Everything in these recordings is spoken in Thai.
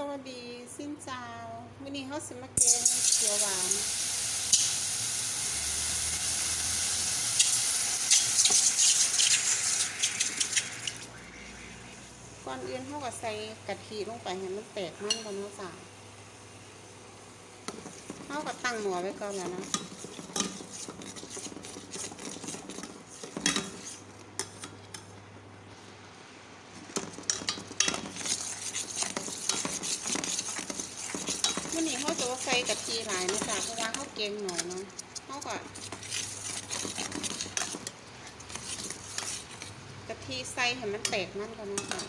สวัสดี สิ้นเจ้าวันนี้เขาสิมาแกงเขียวหวานก่อนอื่นเขาก็ใส่กะทิลงไปให้มันแตกมันก่อนเนาะจ้าเขาก็ตั้งหม้อไว้ก่อนแล้วนะ วันนี้เขาจะว่า ใส่กะทิหลายนะจ้ะเพราะว่าเขาเก่งหน่อยเนาะเขาก็กะทิใส่ให้มันแตกมันก่อนนะจ้ะ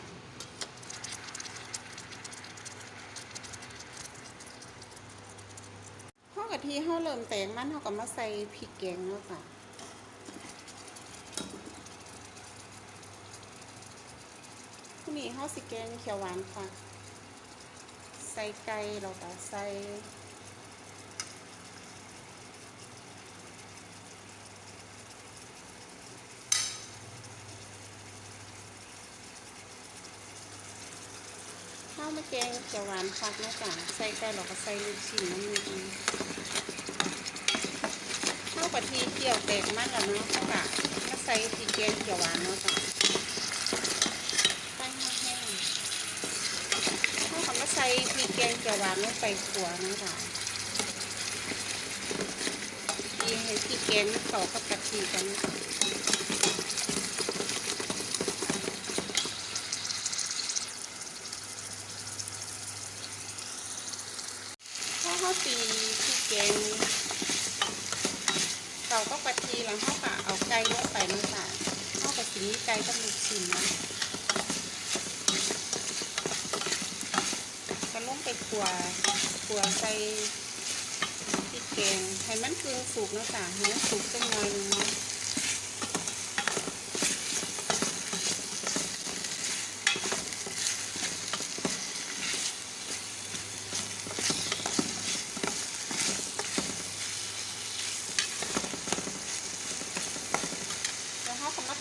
เขากะทิเขาเริ่มแตกมันเขาก็มาใส่พริกแกงเนาะจ้ะนนี้เขาสิแกงเขียวหวานค่ะ ส่ไก่เราก็ใส่ข้าวมะแกงจะหวานคักนะจ๊ะใส่ไก่เราก็ใส่ลูกชิ้นน้ำนิดนึงข้าวกะทิเกี่ยวแตกมันแล้วเนาะข้าวกะมาใส่พริกแกงเขียวหวานเนาะจ้ะใส่ให้แห้ง เขาก็มาใส่พริก แกงเขียวหวานลงไปขัวนะคะดีให้พริกแกงมันเข้ากับกะทิกันนะคะถ้าเขาตีพริกแกงเขาก็กะทิแล้วเขาก็เอาไก่ลงไปนะคะเขาก็สีไก่กับลูกชิ้นนะ ก็ลงไป ขัวขัวใส่พริกแกงให้มันเกึ่งสุกเนาะจ้ะให้มันสุกจังหน่อยนึงเนาะ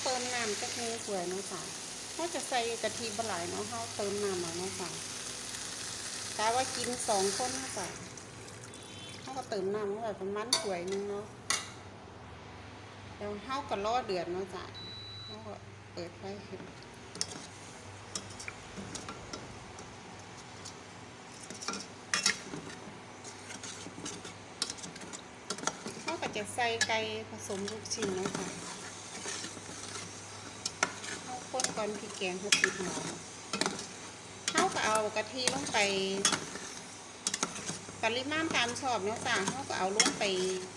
เติมน้ำจักนึงสวยเนาะจ้ะเขาจะใส่กะทิบหลายเนาะเขาเติมน้ำมาเนาะจ้ะ กะว่ากินสองคนนะจ๊ะเขาก็เติมน้ำเข้าไปประมาณถ้วยหนึงเนาะเดี๋ยวเขาก็รอเดือดเนาะจ๊ะเขาก็เปิดไฟขึ้นเขาก็จะใส่ไก่ผสมลูกชิ้นเนาะจ๊ะเขาคนก่อนพริกแกงเขาปิดหม้อาก็เอากะทิลงไป ปริมาณตามชอบเนาะจ้ะเขาก็เอาลงไป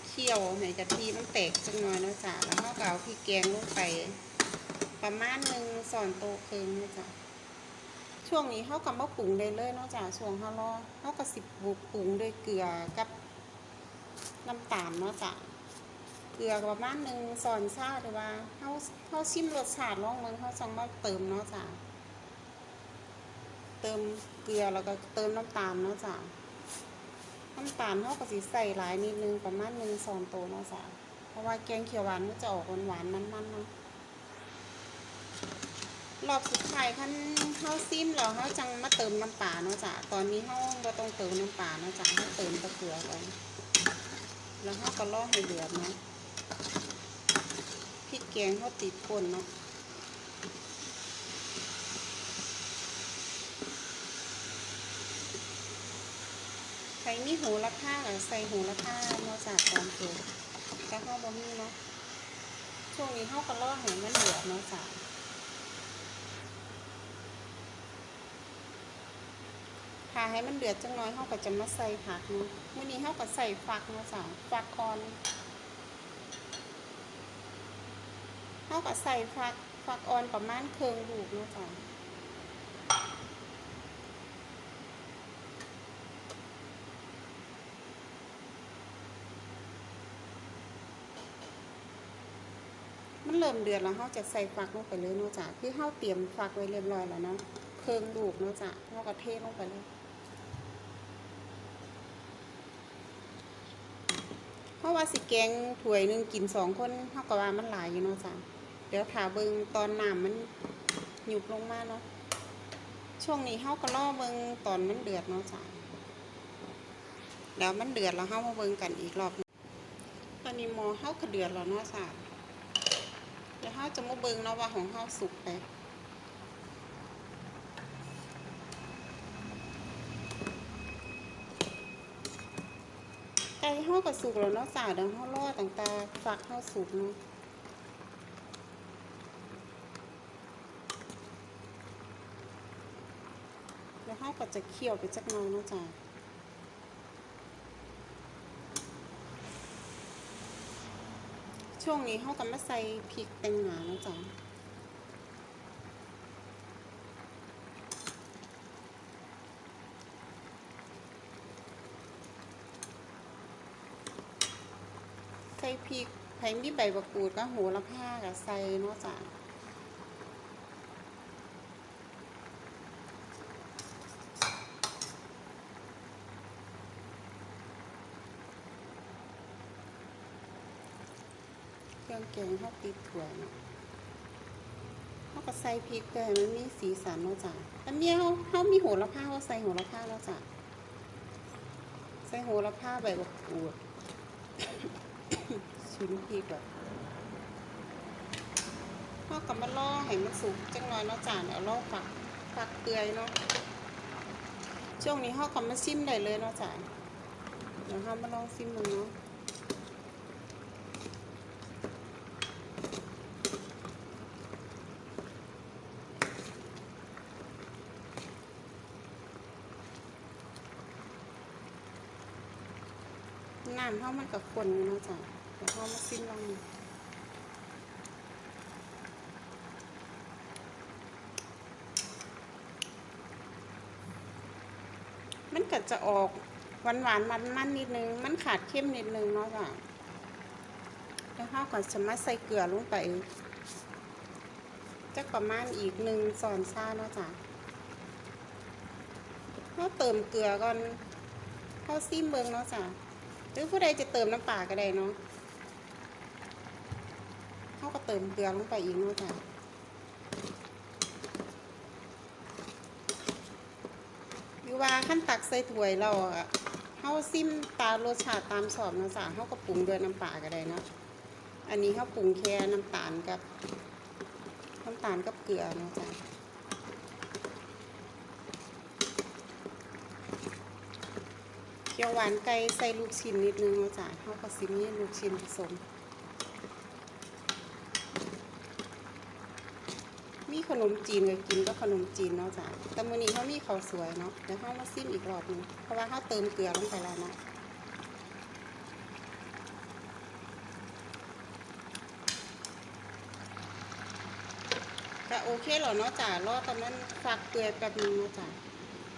เคี่ยวให้กะทิมันแตกจังหน่อยเนาะจ้ะแล้วเขาก็เอาพริกแกงลงไป ประมาณหนึ่งสอนโตครึ่งเนาะจ้ะช่วงนี้เขาก็มาปรุงได้เลยเนาะจ้ะช่วงเขารอเขาก็สิบบุกปรุงด้วยเกลือกับน้ำตาลเนาะจ้ะเกลือประมาณหนึ่งสอนชาหรือว่าเขาเขาชิมรสชาติลองเมืองเขาจังมาเติมเนาะจ้ะ เติมเกลือแล้วก็เติมน้ำตาลเนาะจ้ะน้ำตาลเขาก็สิใส่หลายนิดนึงประมาณหนึ่งซอนโตเนาะจ้ะเพราะว่าแกงเขียวหวานมันจะออกหวานๆมันๆเนาะรอบสุดท้ายขั้นเขาซิมแล้วเขาจังมาเติมน้ำปลาเนาะจ้ะตอนนี้เขาบ่ต้องเติมน้ำปลาเนาะจ้ะเขาเติมตะเกลือก่อนแล้วเขาก็รอให้เดือดเนาะพริกแกงเขาติดคนเนาะ ใครมีหูราคาก็ใส่หูราคาเนาะจากตอนเกิดแต่เขาบ่มีเนาะช่วงนี้เขาก็รอให้มันเดือดเนาะจ้ะถ้าให้มันเดือดจังน้อยเขาก็จะมาใส่ผักเนาะมื้อนี้เขาก็ใส่ฟักเนาะจ้ะฟักคอนเขาก็ใส่ฟักฟักออนประมาณครึ่งลูกเนาะจ้ะ มันเริ่มเดือดแล้วเขาจะใส่ฟักลงไปเลยเนาะจ้ะคือเขาเตรียมฟักไว้เรียบร้อยแล้วเนาะเครื่องลูกเนาะจ้ะเขาก็เทลงไปเลยเพราะว่าสิแกงถ้วยหนึ่งกินสองคนเขาก็ว่ามันหลายอยู่เนาะจ้ะเดี๋ยวถาเบิงตอนน้ำมันหยุบลงมาเนาะช่วงนี้เฮาก็รอเบิงตอนมันเดือดเนาะจ้ะแล้วมันเดือดแล้วเฮามาเบิงกันอีกรอบหนึ่งตอนนี้หมอเฮาก็เดือดแล้วเนาะจ้ะ ยวเฮาจะมาเบิ่งเนาะว่าของเฮาสุกไปไก่เฮาก็สุกแล้วเนาะจ้ะเดี๋ยวเฮารอตั้งแต่ฟักเฮาสุกเนาะแล้วเขาก็จะเคี่ยวไปจักหน้อยเนาะจ๊ะ ช่วงนี้เขาก็มาใส่พริกแตงหนาเนาะจ้ะใส่พริกไผ่มีใบบักกูดก็โหระพากับใส่เนาะจ้ะ เครื่องแกงเขาติดถั่วเนาะเขาก็ใส่พริกไปให้มันมีสีสันเนาะจ้ะอันนี้เขาเขามีโหระพาเขาใส่โหระพาแล้วจ้ะใส่โหระพาใบบักกูดชิ้นพริกแบบเขาก็มาล่อให้มันสุกจังหน่อยเนาะจ้ะเดี๋ยวล่อฝักฝักเกลือยเนาะช่วงนี้เขาก็มาซิมได้เลยเนาะจ้ะเดี๋ยวเขามาลองซิมมึงเนาะ น้ำเท่ามันกับคนอยู่เนาะจ้ะเดี๋ยวเขามาซิมลองมันก็จะออกหวานหวานมันมันนิดนึง มันขาดเข้มนิดนึงเนาะจ้ะแล้วเขาก็จะมาใส่เกลือลงไปจักประมาณอีกหนึ่งซอนซ่าเนาะจ้ะเขาเติมเกลือก่อนเขาซิมเบิงเนาะจ้ะ หรือผู้ใดจะเติมน้ำปลาก็ได้เนาะเขาก็เติมเกลือลงไปอีกเนาะจ้ะหรือว่าขั้นตักใส่ถ้วยเราอะเขาซิมตามรสชาติตามสอบเนาะจ้ะเขาก็ปรุงด้วยน้ำปลาก็ได้เนาะอันนี้เขาปรุงแค่น้ำตาลกับน้ำตาลกับเกลือเนาะจ้ะ เขียวหวานไก่ใส่ลูกชิ้นนิดนึงเนาะจ้ะเขาก็ซิมีลูกชิ้นผสม มีขนมจีนก็กินก็ขนมจีนเนาะจ้ะแต่มื้อนี้เขามีข้าวสวยเนาะเดี๋ยวเขามาซิมอีกรอบนึงเพราะว่าเขาเติมเกลือลงไปแล้วเนาะก็โอเคแล้วเนาะจ้ะรอตอนนั้นฝักเกลือแป๊บนึงเนาะจ้ะ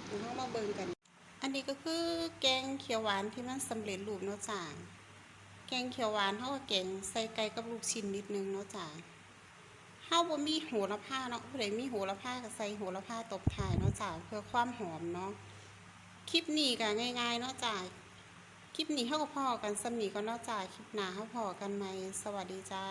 เดี๋ยวเขามาเบิ่งกัน อันนี้ก็คือแกงเขียวหวานที่มันสำเร็จรูปเนาะจ้าแกงเขียวหวานเฮาก็แกงใส่ไก่กับลูกชิ้นนิดนึงเนาะจ้าเฮาบ่มีโหระพาเนาะผู้ใดมีโหระพาก็ใส่โหระพาตบท้ายเนาะจ้าเพื่อความหอมเนาะ คลิปนี้ก็ง่ายๆเนาะจ้าคลิปนี้เฮาก็พอกันสำนีก็เนาะจ้าคลิปหน้าเฮาพอกันใหมสวัสดีจ้า